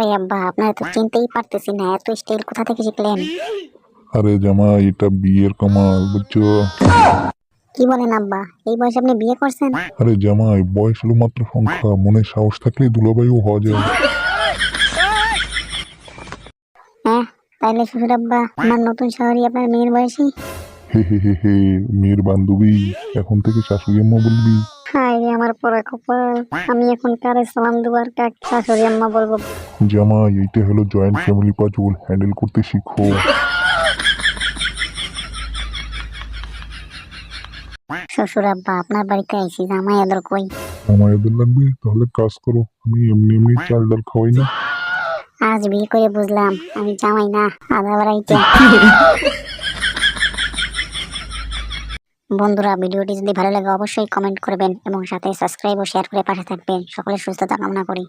আরে আব্বা আপনারা তো চিনতেই পারতেছি না এত স্টাইল কোথা থেকে শিখলেন? আরে জামাই এটা বিয়ের কামাল বুঝছ? কি বলেন আব্বা এই বয়সে আপনি বিয়ে করছেন? আরে জামাই বয়স হলো মাত্র সংখ্যা মনে সাহস থাকলে দুলাবাইও হওয়া যায়। হ্যাঁ তাইলে শ্বশুর আব্বা আমার নতুন শহরই আপনার মেয়ের বয়সী? হে হে হে হে মেয়ের বান্ধবী এখন থেকে শাশুড়ি আম্মা বলবি। আমার পরা কপাল। আমি এখন কারে সালাম দুবার কাক শাশুড়ি আম্মা বলব? জামাই এইটা হলো জয়েন্ট ফ্যামিলি পাজল হ্যান্ডেল করতে শিখো। শ্বশুর আব্বা আপনার বাড়িতে আইসি জামাই আদর কই? আমার এদের লাগবে? তাহলে কাজ করো আমি এমনি এমনি চাল ডাল খাওয়াই না। আজ বিয়ে করে বুঝলাম আমি জামাই না আধা বাড়াইতে। বন্ধুরা, ভিডিওটি যদি ভালো লাগে, অবশ্যই কমেন্ট করবেন এবং সাথে সাবস্ক্রাইব ও শেয়ার করে পাশে থাকবেন। সকলের সুস্থতা কামনা করি।